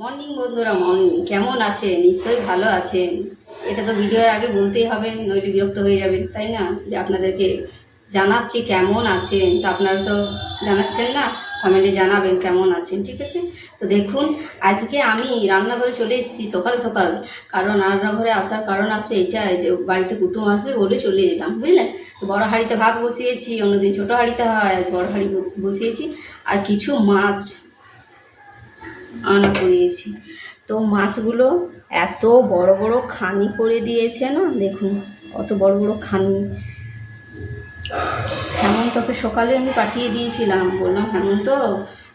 Morning বন্ধুরা morning কেমন আছেন? নিশ্চয়ই ভালো আছেন। এটা তো ভিডিওর আগে বলতেই হবে, নইলে বিরক্ত হয়ে যাবে, তাই না? যে আপনাদেরকে জানাচ্ছি কেমন আছেন। তো আপনারা তো জানাচ্ছেন না কমেন্টে জানাবেন কেমন আছেন, ঠিক আছে? তো দেখুন, আজকে আমি রান্নাঘরে চলে এসেছি সকাল সকাল। কারণ রান্নাঘরে আসার কারণ আছে এটা যে বাড়িতে কুটুম আসবে বলে চলে এলাম বুঝলেন তো বড় হাঁড়িতে ভাত বসিয়েছি, অন্যদিন ছোটো হাঁড়িতে হয় বড় হাঁড়ি বসিয়েছি। আর কিছু মাছ আনা করিয়েছি। তো মাছগুলো এত বড় বড় খানি করে দিয়েছে না? দেখুন, কত বড় বড় খানি। হেমন্তকে সকালে আমি পাঠিয়ে দিয়েছিলাম। বললাম, হেমন্ত,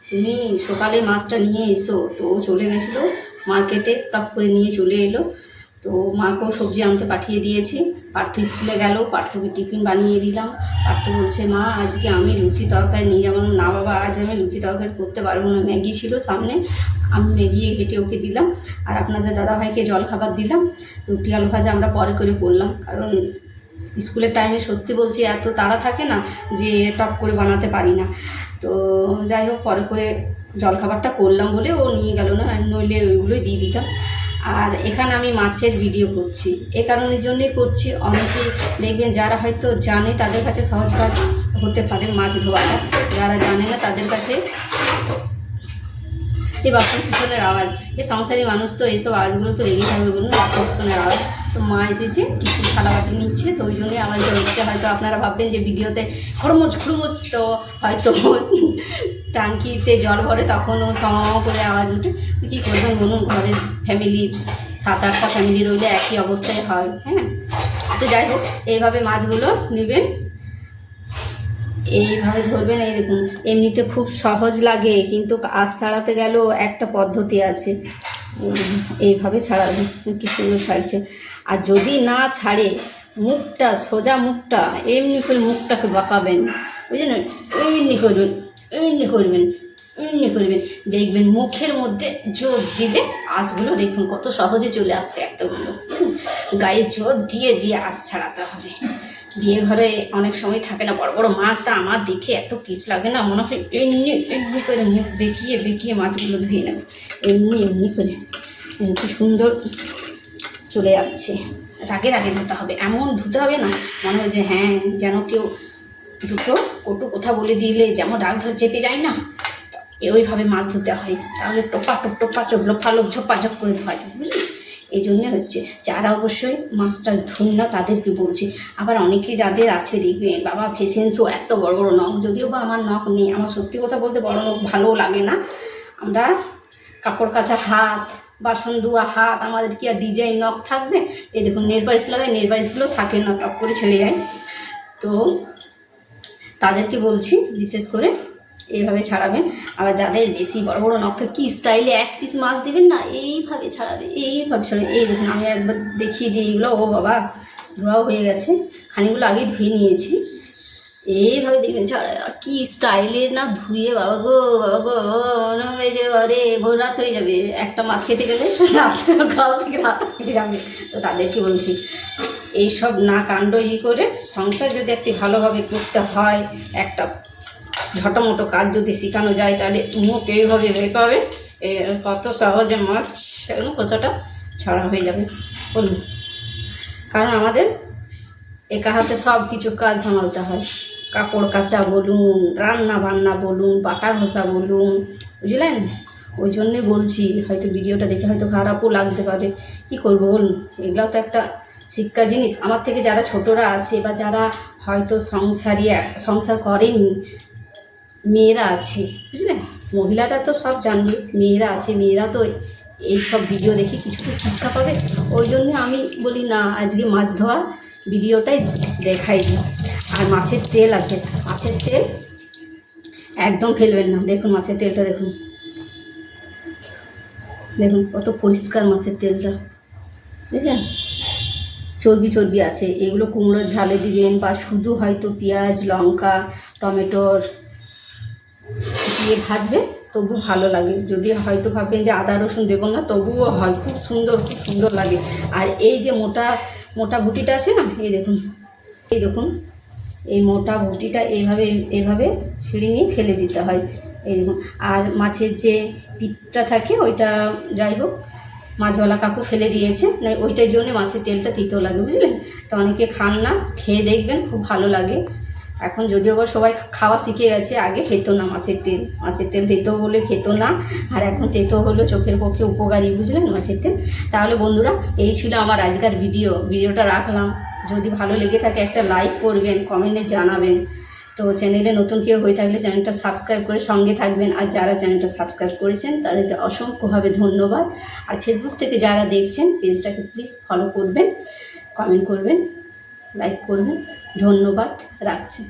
তুমি সকালে মাছটা নিয়ে এসো। তো চলে গেছিল, মার্কেটে টপ করে নিয়ে চলে এলো। তো মাকেও সবজি আনতে পাঠিয়ে দিয়েছি। পার্থ স্কুলে গেল, পার্থকে টিফিন বানিয়ে দিলাম। পার্থ বলছে, মা, আজকে আমি লুচি তরকারি নিয়ে যাব। না বাবা, আজ আমি লুচি তরকারি করতে পারব না। ম্যাগি ছিল সামনে। আমি ম্যাগি কেটে ওকে দিলাম। আর আপনাদের দাদাভাইকে জল খাবার দিলাম। রুটি আলু ভাজা আমরা পরে করে করলাম। কারণ স্কুলের টাইমে সত্যি বলছি, এত তাড়া থাকে না যে টপ করে বানাতে পারি না। তো যাই হোক, পরে করে জলখাবারটা করলাম বলে ও নিয়ে গেল না। নইলে ওইগুলোই দিয়ে দিতাম। আর এখানে আমি মাছের ভিডিও করছি। এ কারণের জন্যই করছি। অনেকে দেখবেন যারা হয়তো জানে, তাদের কাছে সহজ কাজ হতে পারে মাছ ধোয়াটা। যারা জানে না, তাদের কাছে এই বাসন পিছনের আওয়াজ। এই সংসারী মানুষ তো এইসব আওয়াজগুলো তো লেগেই থাকবে বলুন বাসন পিছনের আওয়াজ। তো মা এসেছে, কিছু থালাবাটি নিচ্ছে, তো ওই জন্যই আমার হচ্ছে হয়তো আপনারা ভাববেন যে ভিডিওতে খড়মুচ খড়মুচ তো হয়তো টাঙ্কিতে জল ভরে তখন ও সম করে আওয়াজ উঠে তো কী করবেন বলুন ঘরের ফ্যামিলির সাত আটটা ফ্যামিলি রইলে একই অবস্থায় হয় হ্যাঁ? তো যাই হোক, এইভাবে মাছগুলো নেবেন। এইভাবে ধরবেন, এই দেখুন, এমনিতে খুব সহজ লাগে, কিন্তু আজ ছাড়াতে গেলেও একটা পদ্ধতি আছে। এইভাবে ছাড়াবেন, কি সুন্দর ছাড়ছে। আর যদি না ছাড়ে, মুখটা, সোজা মুখটা, এমনি করে মুখটাকে বাঁকাবেন। বুঝলেন? এমনি করবেন এমনি করবেন এমনি করবেন। দেখবেন মুখের মধ্যে জোর দিলে আঁশগুলো দেখুন কত সহজে চলে আসছে এতগুলো গায়ে জোর দিয়ে দিয়ে আঁশ ছাড়াতে হবে। বিয়ে ঘরে অনেক সময় থাকে না, বড় বড় মাছটা আমার দেখে এত কিস লাগে না, মনে হয় এমনি এমনি করে মুখ বেঁকিয়ে বেঁকিয়ে মাছগুলো ধুয়ে নেবে। এমনি এমনি করে। কি সুন্দর চলে যাচ্ছে। রাগে রাগে ধুতে হবে। এমন ধুতে হবে না, মনে হয় যে হ্যাঁ যেন কেউ দুটো কটু কথা বলে দিলে যেমন রাগ ধর চেপে যায় না ওইভাবে মাছ ধুতে হয়। তাহলে টোপা টোপ টোপা চোপ লোফালোপ ঝোপা ঝপ করে ধোয়া যায়, বুঝলি? এই জন্যে হচ্ছে যারা অবশ্যই মাছটা ধুন না, তাদেরকে বলছি, আবার অনেকে যাদের আছে দেখবেন বাবা ফেসেন্সও এত বড় বড় নখ, যদিও বা আমার নখ নেই, আমার সত্যি কথা বলতে বড় নখ ভালোও লাগে না। আমরা কাপড় কাচা হাত বাসন ধোয়া, হাত, আমাদের কি আর ডিজাইন, নখ থাকবে? এই দেখুন নেল পালিশ লাগাই নেলপালিশগুলো থাকে না টপ করে ছেড়ে যায় তো তাদেরকে বলছি, বিশেষ করে এইভাবে ছাড়াবেন। আবার যাদের বেশি বড় বড় নখ কি স্টাইলে এক পিস মাছ দেবেন না, এইভাবে ছাড়াবে এইভাবে ছাড়াবে। এই দেখুন, আমি একবার দেখিয়ে দিই এগুলো। ও বাবা ধোয়াও হয়ে গেছে। খানিগুলো আগেই ধুয়ে নিয়েছি। এইভাবে দেখবেন, ছাড়া, কি স্টাইলের না ধুয়ে, বাবা গো বাবা গো মনে হবে যে আরে ভোর রাত হয়ে যাবে। একটা মাছ খেতে গেলে সকাল থেকে রাত হয়ে যাবে। তো তাদেরকে বলছি, এইসব না কাণ্ড ই করে সংসার যদি একটি ভালোভাবে করতে হয়, একটা ঝটোমটো কাজ যদি শেখানো যায়, তাহলে মুখ এইভাবে বেঁকাবে এ কত সহজে মাছ কোচাটা ছাড়া হয়ে যাবে। বলুন। কারণ আমাদের একা হাতে সব কিছু কাজ সামালতে হয়। কাপড় কাচা বলুন, রান্না বান্না বলুন, বাটা ঘষা বলুন, বুঝলেন? ওই জন্যে বলছি, হয়তো ভিডিওটা দেখে হয়তো খারাপও লাগতে পারে। কি করব বলুন? এগুলাও তো একটা শিক্ষা জিনিস। আমার থেকে যারা ছোটরা আছে বা যারা হয়তো সংসারী, সংসার করেনি, মেয়েরা আছে, বুঝলেন? মহিলারা তো সব জানবে, মেয়েরা আছে, মেয়েরা তো এই সব ভিডিও দেখে কিছু তো শিক্ষা পাবে। ওই জন্য আমি বলি, না, আজকে মাছ ধোয়া ভিডিওটাই দেখাই দিই। আর মাছের তেল আছে। মাছের তেল একদম ফেলবেন না। দেখুন মাছের তেলটা, দেখুন। দেখুন কত পরিষ্কার মাছের তেলটা। বুঝলেন? চর্বি চর্বি আছে। এগুলো কুমড়োর ঝালে দিবেন বা শুধু হয়তো পেঁয়াজ, লঙ্কা টমেটোর দিয়ে ভাজবে তবু ভালো লাগে। যদি হয়তো ভাববেন যে আদা, রসুন দেবো না, তবুও হয়। খুব সুন্দর খুব সুন্দর লাগে। আর এই যে মোটা মোটা বুটিটা আছে না? এই দেখুন। এই দেখুন। এই মোটা বুটিটা এইভাবে এইভাবে ছিঁড়ে নিয়ে ফেলে দিতে হয়। এই দেখুন। আর মাছের যে পিঠটা থাকে, ওইটা যাই হোক, মাছওয়ালা কাকু ফেলে দিয়েছে। না, ওইটার জন্য মাছের তেলটা তিতো লাগে, বুঝলেন? তো অনেকে খান না, খেয়ে দেখবেন, খুব ভালো লাগে। এখন যদিও বা সবাই খাওয়া শিখে গেছে, আগে খেত না মাছের তেল। মাছের তেল তেতো বলে খেত না, আর এখন তেতো হলো চোখের পক্ষে উপকারী, বুঝলেন মাছের তেল? তাহলে বন্ধুরা, এই ছিল আমার আজকার ভিডিও। ভিডিওটা রাখলাম। যদি ভালো লেগে থাকে একটা লাইক করবেন কমেন্টে জানাবেন। তো চ্যানেলে নতুন কেউ হয়ে থাকলে চ্যানেলটা সাবস্ক্রাইব করে সঙ্গে থাকবেন। আর যারা চ্যানেলটা সাবস্ক্রাইব করেছেন, তাদেরকে অসংখ্যভাবে ধন্যবাদ। আর ফেসবুক থেকে যারা দেখছেন পেজটাকে প্লিজ ফলো করবেন কমেন্ট করবেন। লাইক করবেন ধন্যবাদ। রাখছি।